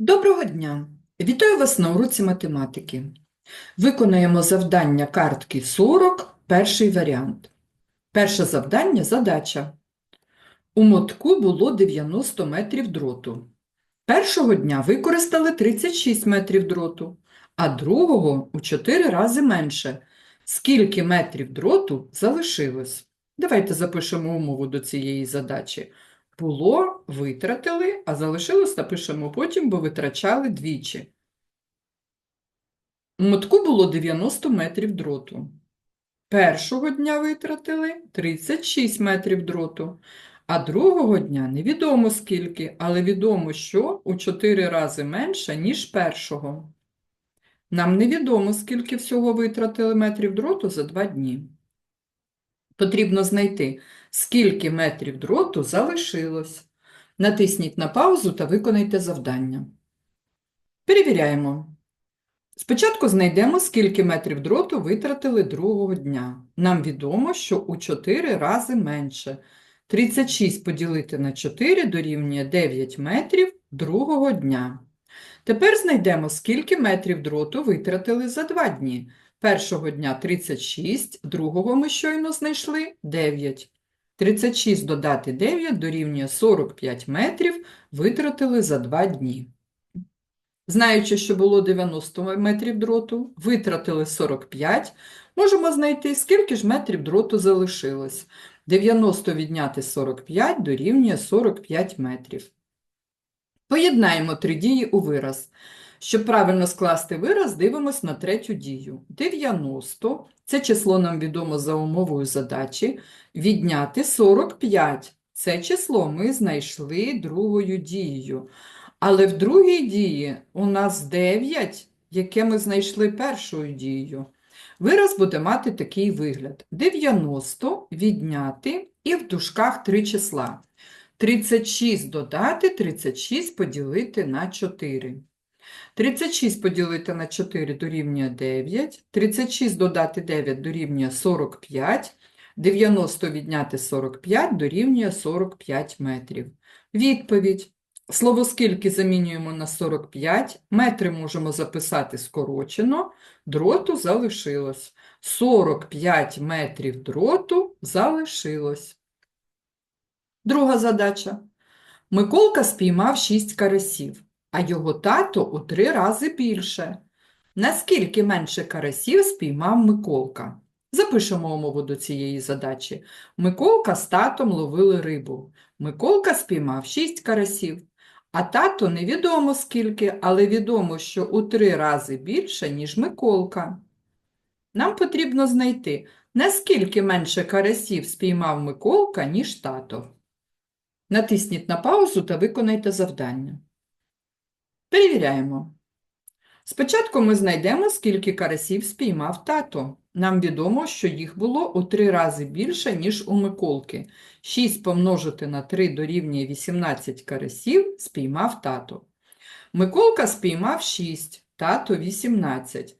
Доброго дня! Вітаю вас на уроці математики. Виконаємо завдання картки 40, перший варіант. Перше завдання – задача. У мотку було 90 метрів дроту. Першого дня використали 36 метрів дроту, а другого у 4 рази менше. Скільки метрів дроту залишилось? Давайте запишемо умову до цієї задачі. Було, витратили, а залишилось напишемо потім, бо витрачали двічі. Мотку було 90 метрів дроту. Першого дня витратили 36 метрів дроту, а другого дня невідомо скільки, але відомо, що у 4 рази менше, ніж першого. Нам невідомо, скільки всього витратили метрів дроту за 2 дні. Потрібно знайти, скільки метрів дроту залишилось. Натисніть на паузу та виконайте завдання. Перевіряємо. Спочатку знайдемо, скільки метрів дроту витратили другого дня. Нам відомо, що у 4 рази менше. 36 поділити на 4 дорівнює 9 метрів другого дня. Тепер знайдемо, скільки метрів дроту витратили за 2 дні. Першого дня 36, другого ми щойно знайшли 9. 36 додати 9 дорівнює 45 метрів витратили за 2 дні. Знаючи, що було 90 метрів дроту, витратили 45, можемо знайти, скільки ж метрів дроту залишилось. 90 відняти 45 дорівнює 45 метрів. Поєднаємо три дії у вираз. Щоб правильно скласти вираз, дивимось на третю дію. 90 – це число нам відомо за умовою задачі. Відняти 45 – це число ми знайшли другою дією. Але в другій дії у нас 9, яке ми знайшли першою дією. Вираз буде мати такий вигляд. 90 відняти і в дужках три числа. 36 додати, 36 поділити на 4. 36 поділити на 4 дорівнює 9, 36 додати 9 дорівнює 45, 90 відняти 45 дорівнює 45 метрів. Відповідь. Слово «скільки» замінюємо на 45, метри можемо записати скорочено, дроту залишилось. 45 метрів дроту залишилось. Друга задача. Миколка спіймав 6 карасів, а його тато у 3 рази більше. Наскільки менше карасів спіймав Миколка? Запишемо умову до цієї задачі. Миколка з татом ловили рибу. Миколка спіймав 6 карасів. А тато невідомо скільки, але відомо, що у три рази більше, ніж Миколка. Нам потрібно знайти, наскільки менше карасів спіймав Миколка, ніж тато. Натисніть на паузу та виконайте завдання. Перевіряємо. Спочатку ми знайдемо, скільки карасів спіймав тато. Нам відомо, що їх було у три рази більше, ніж у Миколки. 6 помножити на 3 дорівнює 18 карасів спіймав тато. Миколка спіймав 6, тато 18.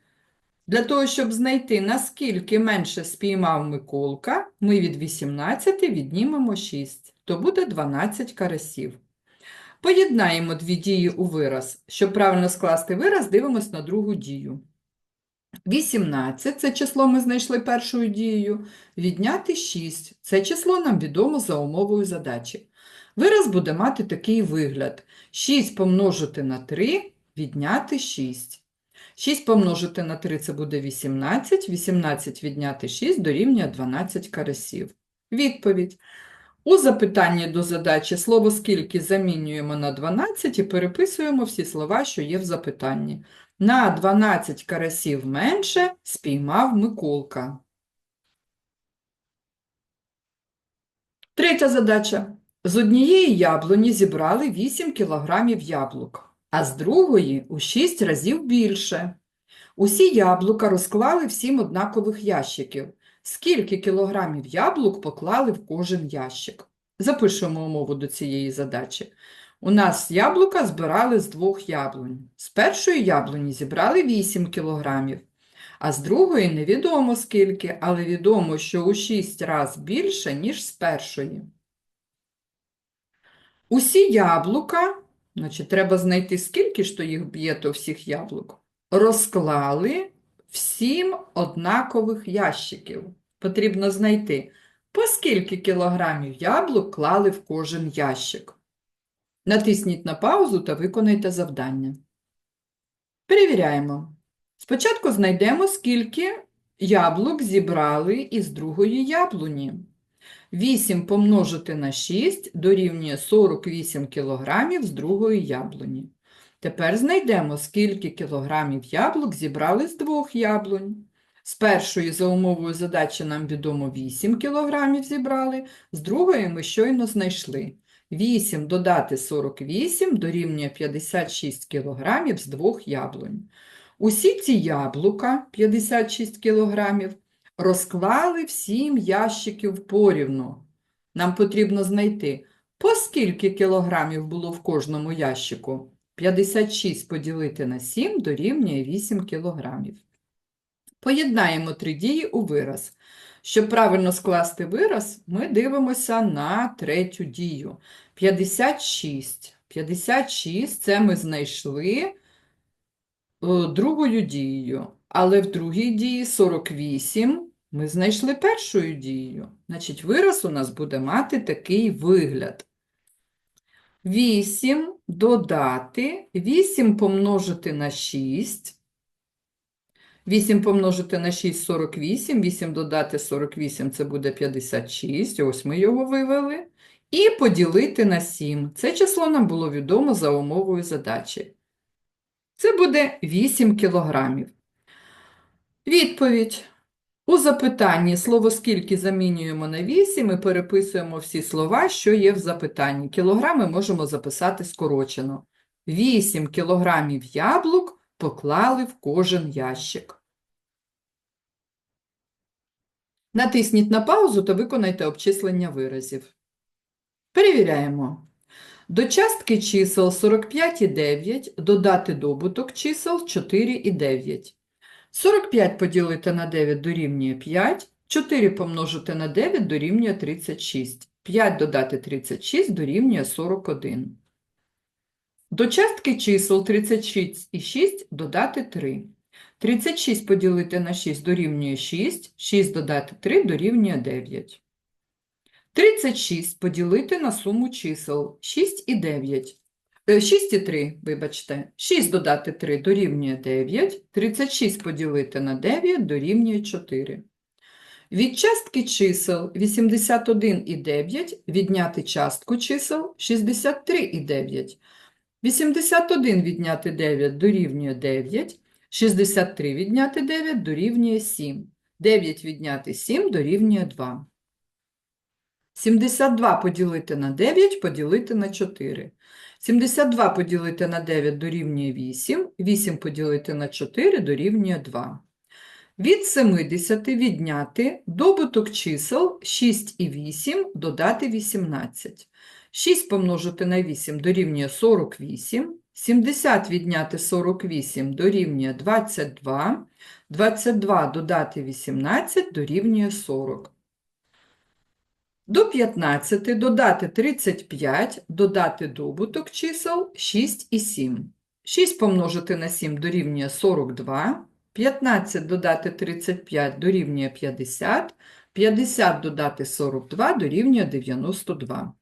Для того, щоб знайти, наскільки менше спіймав Миколка, ми від 18 віднімемо 6, то буде 12 карасів. Поєднаємо дві дії у вираз. Щоб правильно скласти вираз, дивимось на другу дію. 18 – це число ми знайшли першою дією. Відняти 6 – це число нам відомо за умовою задачі. Вираз буде мати такий вигляд. 6 помножити на 3 – відняти 6. 6 помножити на 3 – це буде 18. 18 відняти 6 дорівнює 12 карасів. Відповідь. У запитанні до задачі слово «скільки» замінюємо на 12 і переписуємо всі слова, що є в запитанні. На 12 карасів менше спіймав Миколка. Третя задача. З однієї яблуні зібрали 8 кілограмів яблук, а з другої у 6 разів більше. Усі яблука розклали в 7 однакових ящиків. Скільки кілограмів яблук поклали в кожен ящик? Запишемо умову до цієї задачі. У нас яблука збирали з двох яблунь. З першої яблуні зібрали 8 кілограмів, а з другої невідомо скільки, але відомо, що у 6 разів більше, ніж з першої. Усі яблука Значить, треба знайти, скільки ж то їх б'є то всіх яблук. Розклали в сім однакових ящиків. Потрібно знайти, по скільки кілограмів яблук клали в кожен ящик. Натисніть на паузу та виконайте завдання. Перевіряємо. Спочатку знайдемо, скільки яблук зібрали із другої яблуні. 8 помножити на 6 дорівнює 48 кілограмів з другої яблуні. Тепер знайдемо, скільки кілограмів яблук зібрали з двох яблунь. З першої за умовою задачі нам відомо 8 кілограмів зібрали, з другої ми щойно знайшли. 8 додати 48 дорівнює 56 кілограмів з двох яблунь. Усі ці яблука, 56 кілограмів, розклали в 7 ящиків порівну. Нам потрібно знайти, по скільки кілограмів було в кожному ящику. 56 поділити на 7 дорівнює 8 кілограмів. Поєднаємо три дії у вираз. Щоб правильно скласти вираз, ми дивимося на третю дію. 56. 56 це ми знайшли е, другою дією. Але в другій дії 48 ми знайшли першою дією. Значить, вираз у нас буде мати такий вигляд. 8 додати, 8 помножити на 6. 8 помножити на 6 – 48, 8 додати 48 – це буде 56, ось ми його вивели. І поділити на 7. Це число нам було відомо за умовою задачі. Це буде 8 кілограмів. Відповідь. У запитанні слово «скільки» замінюємо на 8 і переписуємо всі слова, що є в запитанні. Кілограми можемо записати скорочено. 8 кілограмів яблук поклали в кожен ящик. Натисніть на паузу та виконайте обчислення виразів. Перевіряємо. До частки чисел 45 і 9 додати добуток чисел 4 і 9. 45 поділити на 9 дорівнює 5, 4 помножити на 9 дорівнює 36, 5 додати 36 дорівнює 41. До частки чисел 36 і 6 додати 3. 36 поділити на 6 дорівнює 6, 6 додати 3 дорівнює 9. 36 поділити на суму чисел 6 і 9. 6 і 3, вибачте, 6 додати 3 дорівнює 9, 36 поділити на 9 дорівнює 4. Від частки чисел 81 і 9 відняти частку чисел 63 і 9. 81 відняти 9 дорівнює 9, 63 відняти 9 дорівнює 7, 9 відняти 7 дорівнює 2. 72 поділити на 9 поділити на 4. 72 поділити на 9 дорівнює 8, 8 поділити на 4 дорівнює 2. Від 70 відняти добуток чисел 6 і 8 додати 18. 6 помножити на 8 дорівнює 48, 70 відняти 48 дорівнює 22, 22 додати 18 дорівнює 40. До 15 додати 35, додати добуток чисел 6 і 7. 6 помножити на 7 дорівнює 42, 15 додати 35 дорівнює 50, 50 додати 42 дорівнює 92.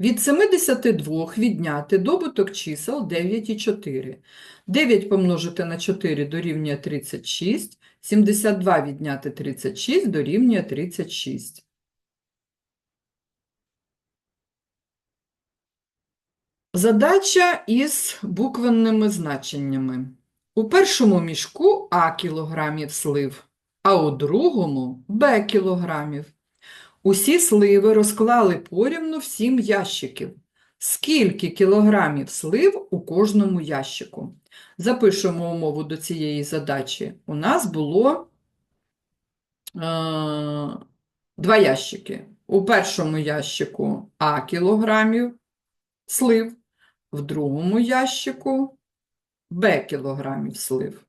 Від 72 відняти добуток чисел 9 і 4. 9 помножити на 4 дорівнює 36, 72 відняти 36 дорівнює 36. Задача із буквенними значеннями. У першому мішку А кілограмів слив, а у другому Б кілограмів. Усі сливи розклали порівну в 7 ящиків. Скільки кілограмів слив у кожному ящику? Запишемо умову до цієї задачі. У нас було е, два ящики. У першому ящику А кілограмів слив, в другому ящику Б кілограмів слив.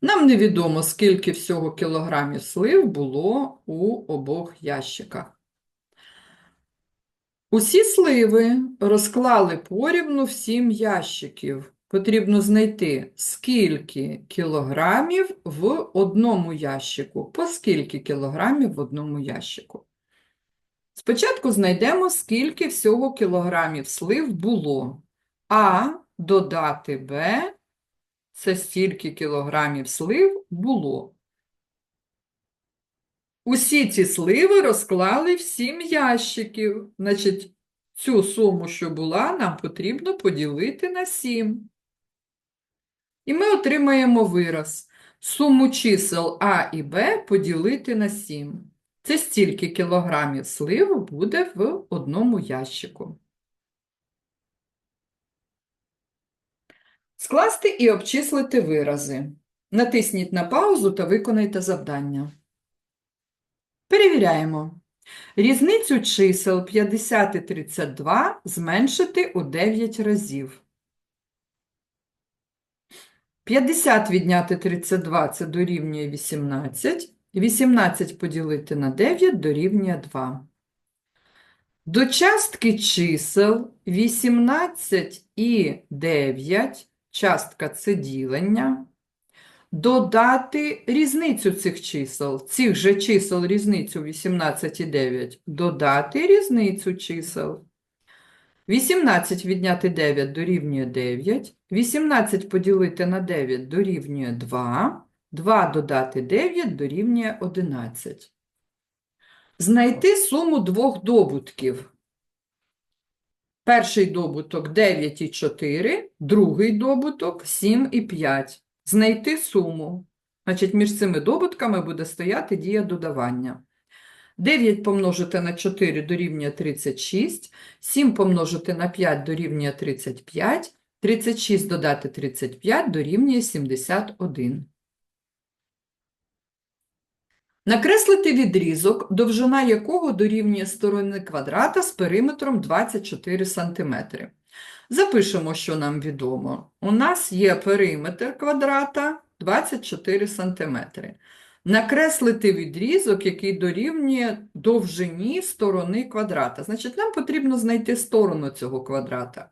Нам невідомо, скільки всього кілограмів слив було у обох ящиках. Усі сливи розклали порівну в 7 ящиків. Потрібно знайти, скільки кілограмів в одному ящику. По скільки кілограмів в одному ящику. Спочатку знайдемо, скільки всього кілограмів слив було. А додати Б – це стільки кілограмів слив було. Усі ці сливи розклали в 7 ящиків. Значить, цю суму, що була, нам потрібно поділити на 7. І ми отримаємо вираз. Суму чисел А і Б поділити на 7. Це стільки кілограмів сливу буде в одному ящику. Скласти і обчислити вирази. Натисніть на паузу та виконайте завдання. Перевіряємо. Різницю чисел 50 і 32 зменшити у 9 разів. 50 відняти 32 – це дорівнює 18. 18 поділити на 9 дорівнює 2. До частки чисел 18 і 9, частка – це ділення, додати різницю цих чисел, цих же чисел різницю 18 і 9, додати різницю чисел. 18 відняти 9 дорівнює 9, 18 поділити на 9 дорівнює 2, 2 додати 9 дорівнює 11. Знайти суму двох добутків. Перший добуток 9 і 4, другий добуток 7 і 5. Знайти суму. Значить, між цими добутками буде стояти дія додавання. 9 помножити на 4 дорівнює 36, 7 помножити на 5 дорівнює 35, 36 додати 35 дорівнює 71. Накреслити відрізок, довжина якого дорівнює сторони квадрата з периметром 24 см. Запишемо, що нам відомо. У нас є периметр квадрата 24 см. Накреслити відрізок, який дорівнює довжині сторони квадрата. Значить, нам потрібно знайти сторону цього квадрата.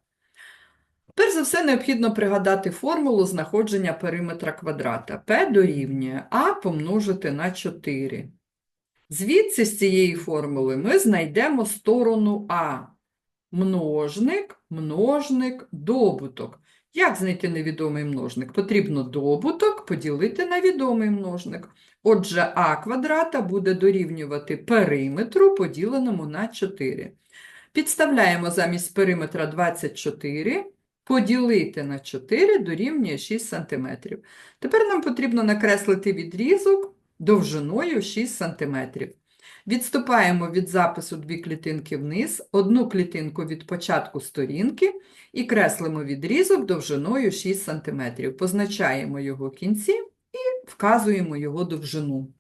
Перш за все, необхідно пригадати формулу знаходження периметра квадрата. P дорівнює А помножити на 4. Звідси з цієї формули ми знайдемо сторону А. Множник, множник, добуток. Як знайти невідомий множник? Потрібно добуток поділити на відомий множник. Отже, а квадрата буде дорівнювати периметру, поділеному на 4. Підставляємо замість периметра 24, поділити на 4 дорівнює 6 см. Тепер нам потрібно накреслити відрізок довжиною 6 см. Відступаємо від запису дві клітинки вниз, одну клітинку від початку сторінки і креслимо відрізок довжиною 6 см. Позначаємо його кінці і вказуємо його довжину.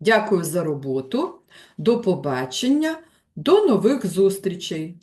Дякую за роботу. До побачення, до нових зустрічей!